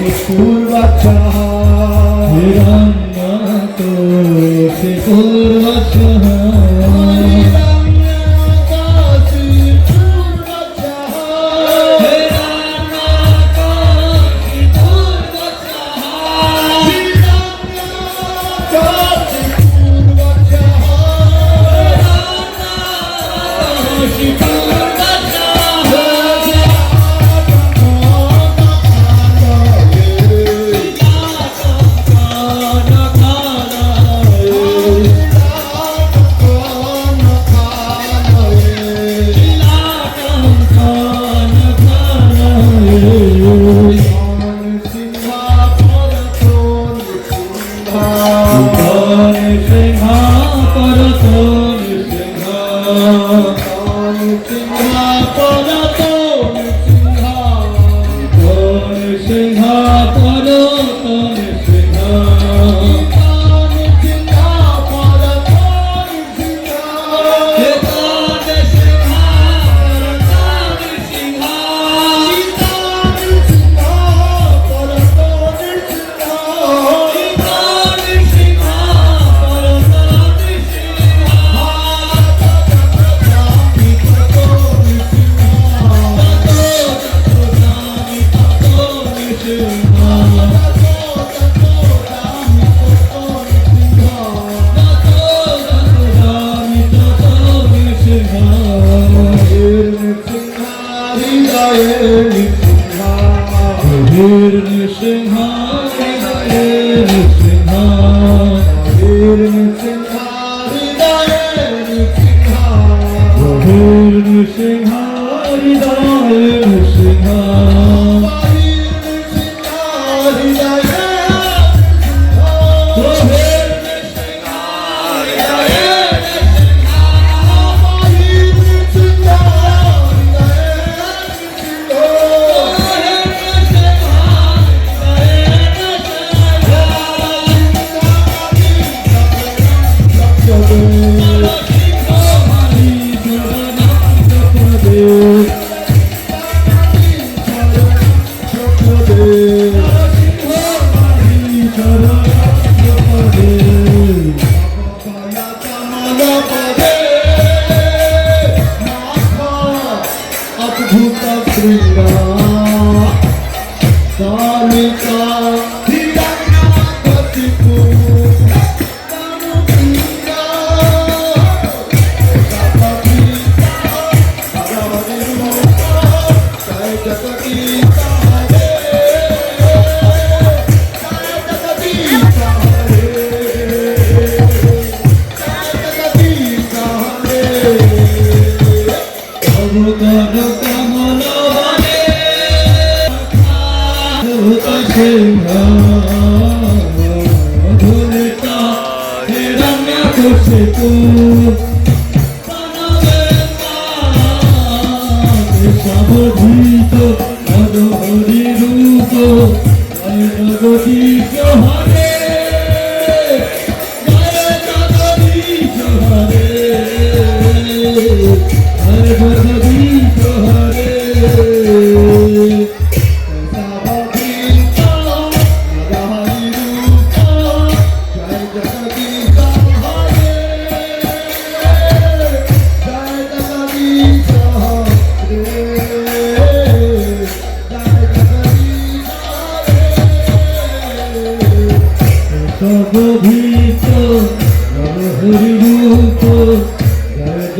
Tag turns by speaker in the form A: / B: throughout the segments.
A: শিশুর বাচ্চা সিংহ পর অদ্ভুত কালিকা
B: সাবধিত হরি রূপ জগদীশ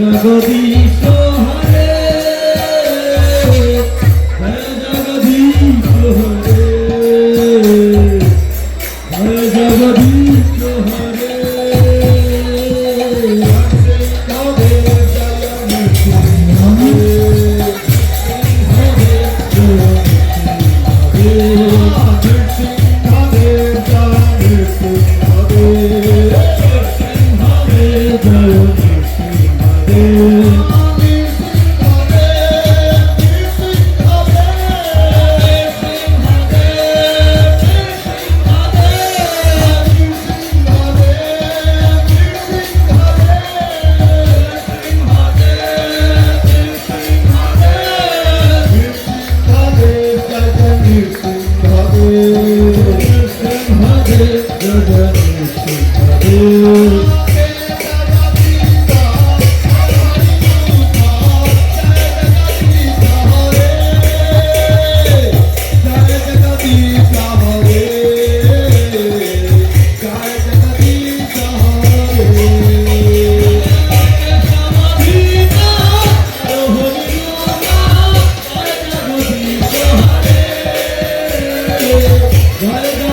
B: জগদীশ হরে জগদীশ হরে জয় জগদীশ হরে হরে জয়
A: Valeu,